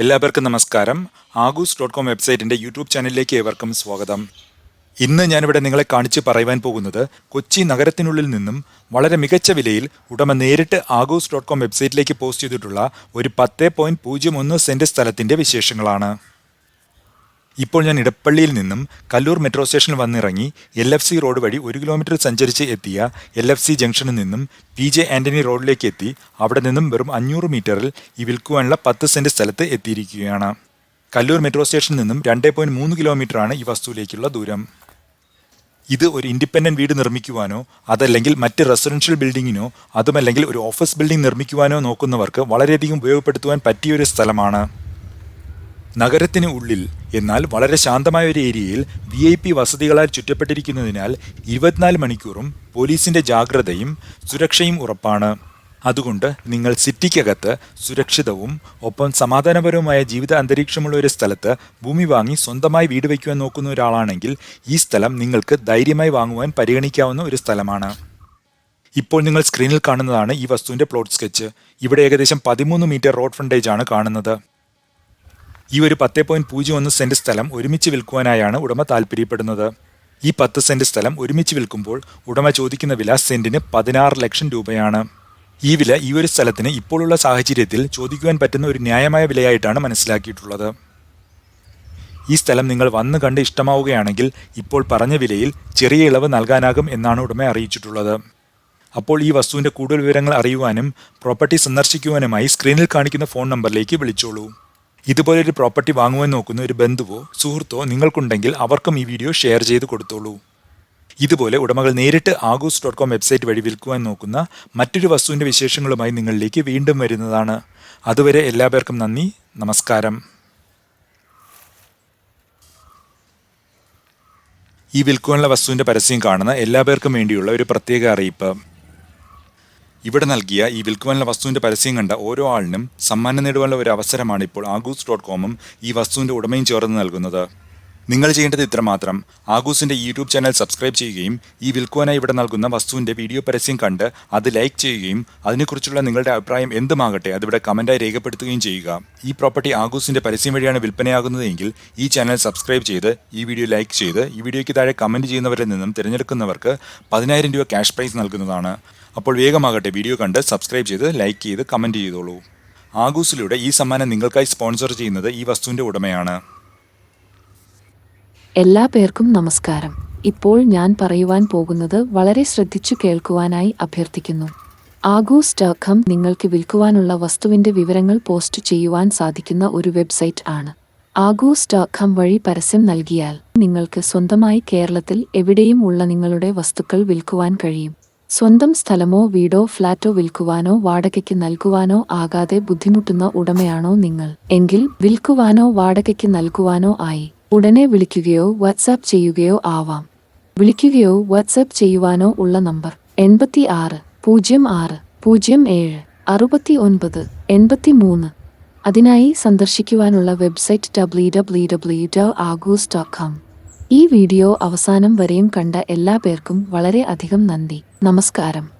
എല്ലാവർക്കും നമസ്കാരം. ആഗൂസ് dot com വെബ്സൈറ്റിന്റെ യൂട്യൂബ് ചാനലിലേക്ക് ഏവർക്കും സ്വാഗതം. ഇന്ന് ഞാനിവിടെ നിങ്ങളെ കാണിച്ച് പറയുവാൻ പോകുന്നത് കൊച്ചി നഗരത്തിനുള്ളിൽ നിന്നും വളരെ മികച്ച വിലയിൽ ഉടമ നേരിട്ട് ആഗൂസ് ഡോട്ട് കോം വെബ്സൈറ്റിലേക്ക് പോസ്റ്റ് ചെയ്തിട്ടുള്ള ഒരു പത്ത് പോയിന്റ് പൂജ്യം ഒന്ന് സെന്റ് സ്ഥലത്തിന്റെ വിശേഷങ്ങളാണ്. ഇപ്പോൾ ഞാൻ ഇടപ്പള്ളിയിൽ നിന്നും കല്ലൂർ മെട്രോ സ്റ്റേഷനിൽ വന്നിറങ്ങി എൽ എഫ് സി റോഡ് വഴി ഒരു കിലോമീറ്റർ സഞ്ചരിച്ച് എത്തിയ എൽ എഫ് സി ജംഗ്ഷനിൽ നിന്നും പി ജെ ആന്റണി റോഡിലേക്ക് എത്തി. അവിടെ നിന്നും വെറും അഞ്ഞൂറ് മീറ്ററിൽ ഈ വിൽക്കുവാനുള്ള പത്ത് സെന്റ് സ്ഥലത്ത് എത്തിയിരിക്കുകയാണ്. കല്ലൂർ മെട്രോ സ്റ്റേഷനിൽ നിന്നും രണ്ട് പോയിന്റ് മൂന്ന് കിലോമീറ്ററാണ് ഈ വസ്തുവിലേക്കുള്ള ദൂരം. ഇത് ഒരു ഇൻഡിപെൻഡന്റ് വീട് നിർമ്മിക്കുവാനോ അതല്ലെങ്കിൽ മറ്റ് റെസിഡൻഷ്യൽ ബിൽഡിങ്ങിനോ അതുമല്ലെങ്കിൽ ഒരു ഓഫീസ് ബിൽഡിംഗ് നിർമ്മിക്കുവാനോ നോക്കുന്നവർക്ക് വളരെയധികം ഉപയോഗപ്പെടുത്തുവാൻ പറ്റിയൊരു സ്ഥലമാണ്. നഗരത്തിന് ഉള്ളിൽ എന്നാൽ വളരെ ശാന്തമായ ഒരു ഏരിയയിൽ വി ഐ പി വസതികളാൽ ചുറ്റപ്പെട്ടിരിക്കുന്നതിനാൽ ഇരുപത്തിനാല് മണിക്കൂറും പോലീസിന്റെ ജാഗ്രതയും സുരക്ഷയും ഉറപ്പാണ്. അതുകൊണ്ട് നിങ്ങൾ സിറ്റിക്കകത്ത് സുരക്ഷിതവും ഒപ്പം സമാധാനപരവുമായ ജീവിത അന്തരീക്ഷമുള്ള ഒരു സ്ഥലത്ത് ഭൂമി വാങ്ങി സ്വന്തമായി വീട് വയ്ക്കുവാൻ നോക്കുന്ന ഒരാളാണെങ്കിൽ ഈ സ്ഥലം നിങ്ങൾക്ക് ധൈര്യമായി വാങ്ങുവാൻ പരിഗണിക്കാവുന്ന ഒരു സ്ഥലമാണ്. ഇപ്പോൾ നിങ്ങൾ സ്ക്രീനിൽ കാണുന്നതാണ് ഈ വസ്തുവിന്റെ പ്ലോട്ട് സ്കെച്ച്. ഇവിടെ ഏകദേശം പതിമൂന്ന് മീറ്റർ റോഡ് ഫ്രണ്ടേജ് ആണ് കാണുന്നത്. ഈ ഒരു പത്ത് പോയിന്റ് പൂജ്യം ഒന്ന് സെന്റ് സ്ഥലം ഒരുമിച്ച് വിൽക്കുവാനായാണ് ഉടമ താല്പര്യപ്പെടുന്നത്. ഈ പത്ത് സെന്റ് സ്ഥലം ഒരുമിച്ച് വിൽക്കുമ്പോൾ ഉടമ ചോദിക്കുന്ന വില സെന്റിന് പതിനാറ് ലക്ഷം രൂപയാണ്. ഈ വില ഈ ഒരു സ്ഥലത്തിന് ഇപ്പോഴുള്ള സാഹചര്യത്തിൽ ചോദിക്കുവാൻ പറ്റുന്ന ഒരു ന്യായമായ വിലയായിട്ടാണ് മനസ്സിലാക്കിയിട്ടുള്ളത്. ഈ സ്ഥലം നിങ്ങൾ വന്ന് കണ്ട് ഇഷ്ടമാവുകയാണെങ്കിൽ ഇപ്പോൾ പറഞ്ഞ വിലയിൽ ചെറിയ ഇളവ് നൽകാനാകും എന്നാണ് ഉടമ അറിയിച്ചിട്ടുള്ളത്. അപ്പോൾ ഈ വസ്തുവിന്റെ കൂടുതൽ വിവരങ്ങൾ അറിയുവാനും പ്രോപ്പർട്ടി സന്ദർശിക്കുവാനുമായി സ്ക്രീനിൽ കാണിക്കുന്ന ഫോൺ നമ്പറിലേക്ക് വിളിച്ചോളൂ. ഇതുപോലൊരു പ്രോപ്പർട്ടി വാങ്ങുവാൻ നോക്കുന്ന ഒരു ബന്ധുവോ സുഹൃത്തോ നിങ്ങൾക്കുണ്ടെങ്കിൽ അവർക്കും ഈ വീഡിയോ ഷെയർ ചെയ്ത് കൊടുത്തോളൂ. ഇതുപോലെ ഉടമകൾ നേരിട്ട് ആഗൂസ് ഡോട്ട് കോം വെബ്സൈറ്റ് വഴി വിൽക്കുവാൻ നോക്കുന്ന മറ്റൊരു വസ്തുവിന്റെ വിശേഷങ്ങളുമായി നിങ്ങളിലേക്ക് വീണ്ടും വരുന്നതാണ്. അതുവരെ എല്ലാ പേർക്കും നന്ദി നമസ്കാരം. ഈ വിൽക്കുവാനുള്ള വസ്തുവിന്റെ പരസ്യം കാണുന്ന എല്ലാ പേർക്കും വേണ്ടിയുള്ള ഒരു പ്രത്യേക അറിയിപ്പ്. ഇവിടെ നൽകിയ ഈ വിൽക്കുവാനുള്ള വസ്തുവിന്റെ പരസ്യം കണ്ട ഓരോ ആളിനും സമ്മാനം നേടുവാനുള്ള ഒരു അവസരമാണ് ഇപ്പോൾ ആഗൂസ് ഡോട്ട് കോമും ഈ വസ്തുവിന്റെ ഉടമയും ചേർന്ന് നൽകുന്നത്. നിങ്ങൾ ചെയ്യേണ്ടത് ഇത്രമാത്രം. ആഗൂസിന്റെ യൂട്യൂബ് ചാനൽ സബ്സ്ക്രൈബ് ചെയ്യുകയും ഈ വിൽക്കുവാനായി ഇവിടെ നൽകുന്ന വസ്തുവിന്റെ വീഡിയോ പരസ്യം കണ്ട് അത് ലൈക്ക് ചെയ്യുകയും അതിനെക്കുറിച്ചുള്ള നിങ്ങളുടെ അഭിപ്രായം എന്തുമാകട്ടെ അതിവിടെ കമന്റായി രേഖപ്പെടുത്തുകയും ചെയ്യുക. ഈ പ്രോപ്പർട്ടി ആഗൂസിന്റെ പരസ്യം വഴിയാണ് വിൽപ്പനയാകുന്നതെങ്കിൽ ഈ ചാനൽ സബ്സ്ക്രൈബ് ചെയ്ത് ഈ വീഡിയോ ലൈക്ക് ചെയ്ത് ഈ വീഡിയോയ്ക്ക് താഴെ കമന്റ് ചെയ്യുന്നവരിൽ നിന്നും തിരഞ്ഞെടുക്കുന്നവർക്ക് പതിനായിരം രൂപ ക്യാഷ് പ്രൈസ് നൽകുന്നതാണ്. അപ്പോൾ വേഗമാകട്ടെ വീഡിയോ കണ്ട് സബ്സ്ക്രൈബ് ചെയ്ത് ലൈക്ക് ചെയ്ത് കമന്റ് ചെയ്തോളൂ. ആഗൂസിലൂടെ ഈ സമ്മാനം നിങ്ങൾക്കായി സ്പോൺസർ ചെയ്യുന്നത് ഈ വസ്തുവിന്റെ ഉടമയാണ്. എല്ലാ പേർക്കും നമസ്കാരം. ഇപ്പോൾ ഞാൻ പറയുവാൻ പോകുന്നത് വളരെ ശ്രദ്ധിച്ചു കേൾക്കുവാനായി അഭ്യർത്ഥിക്കുന്നു. ആഗൂസ് ഡോട്ട് നിങ്ങൾക്ക് വിൽക്കുവാനുള്ള വസ്തുവിന്റെ വിവരങ്ങൾ പോസ്റ്റ് ചെയ്യുവാൻ സാധിക്കുന്ന ഒരു വെബ്സൈറ്റ് ആണ്. ആഗൂസ് ഡോട്ട് വഴി പരസ്യം നൽകിയാൽ നിങ്ങൾക്ക് സ്വന്തമായി കേരളത്തിൽ എവിടെയും ഉള്ള നിങ്ങളുടെ വസ്തുക്കൾ വിൽക്കുവാൻ കഴിയും. സ്വന്തം സ്ഥലമോ വീടോ ഫ്ളാറ്റോ വിൽക്കുവാനോ വാടകയ്ക്ക് നൽകുവാനോ ആകാതെ ബുദ്ധിമുട്ടുന്ന ഉടമയാണോ നിങ്ങൾ? എങ്കിൽ വിൽക്കുവാനോ വാടകയ്ക്ക് നൽകുവാനോ ആയി. ഉടനെ വിളിക്കുകയോ വാട്സാപ്പ് ചെയ്യുകയോ ആവാം. വിളിക്കുകയോ വാട്സാപ്പ് ചെയ്യുവാനോ ഉള്ള നമ്പർ എൺപത്തി ആറ് പൂജ്യം ആറ് പൂജ്യം ഏഴ് അറുപത്തി ഒൻപത് എൺപത്തി മൂന്ന് അതിനായി സന്ദർശിക്കുവാനുള്ള website W W W dot ആഗൂസ് dot com ഈ വീഡിയോ അവസാനം വരെയും കണ്ട എല്ലാ പേർക്കും വളരെ അധികം നന്ദി. നമസ്കാരം.